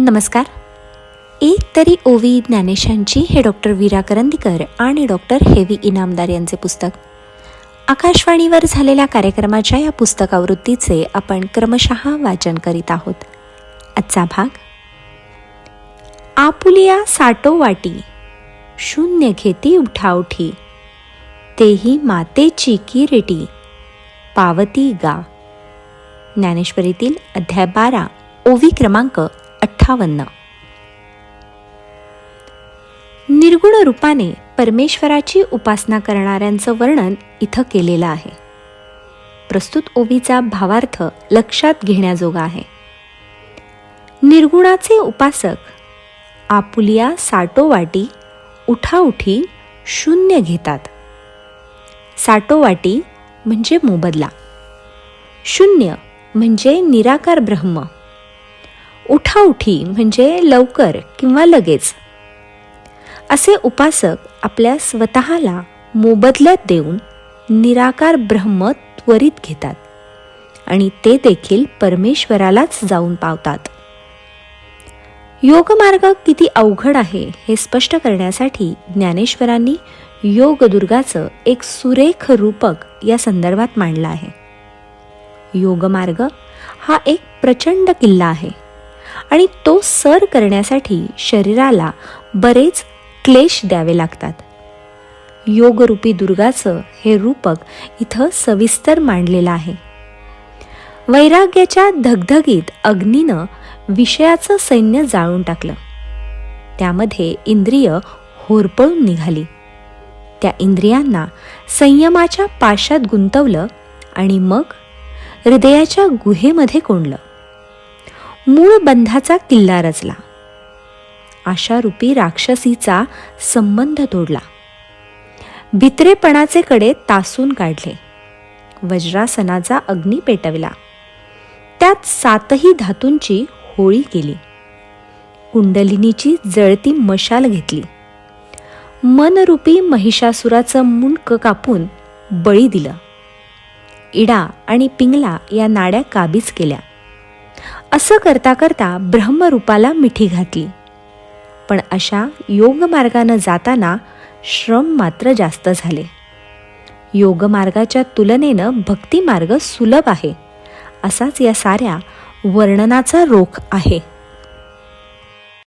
नमस्कार. एक तरी ओवी ज्ञानेशांची हे डॉक्टर वीरा करंदीकर आणि डॉक्टर हेवी इनामदार यांचे पुस्तक. आकाशवाणीवर झालेल्या कार्यक्रमाच्या या पुस्तकावृत्तीचे आपण क्रमशः वाचन करीत आहोत. आजचा भाग आपुलिया साटो वाटी शून्य घेती उठाउठी तेही मातेची किरीटी पावती गा. ज्ञानेश्वरीतील अध्याय बारा ओवी क्रमांक अठ्ठावन्न. निर्गुण रूपाने परमेश्वराची उपासना करणाऱ्यांचं वर्णन इथं केलेलं आहे. प्रस्तुत ओवीचा भावार्थ लक्षात घेण्याजोगा आहे. निर्गुणाचे उपासक आपुलिया साटोवाटी उठाउठी शून्य घेतात. साटोवाटी म्हणजे मोबदला. शून्य म्हणजे निराकार ब्रह्म. उठाउठी म्हणजे लवकर किंवा लगेच. असे उपासक आपल्या स्वतःला मोबदल्यात देऊन निराकार ब्रह्म त्वरित घेतात आणि ते देखील परमेश्वरालाच जाऊन पावतात. योगमार्ग किती अवघड आहे हे स्पष्ट करण्यासाठी ज्ञानेश्वरांनी योगदुर्गाचं एक सुरेख रूपक या संदर्भात मांडलं आहे. योगमार्ग हा एक प्रचंड किल्ला आहे. आणि तो सर करण्यासाठी शरीराला बरेच क्लेश द्यावे लागतात. योगरूपी दुर्गाचं हे रूपक इथं सविस्तर मांडलेलं आहे. वैराग्याच्या धगधगीत अग्नीनं विषयाचं सैन्य जाळून टाकलं. त्यामध्ये इंद्रिय होरपळून निघाली. त्या इंद्रियांना संयमाच्या पाशात गुंतवलं आणि मग हृदयाच्या गुहेमध्ये कोंडलं. मूळ बंधाचा किल्ला रचला. आशारूपी राक्षसीचा संबंध तोडला. भित्रेपणाचे कडे तासून काढले. वज्रासनाचा अग्नी पेटविला. त्यात सातही धातूंची होळी केली. कुंडलिनीची जळती मशाल घेतली. मनरूपी महिषासुराचं मुंडक कापून बळी दिलं. इडा आणि पिंगला या नाड्या काबीज केल्या. असं करता करता ब्रह्मरूपाला मिठी घातली. पण अशा योगमार्गानं जाताना श्रम मात्र जास्त झाले. योगमार्गाच्या तुलनेनं भक्तिमार्ग सुलभ आहे. असाच या साऱ्या वर्णनाचा रोख आहे.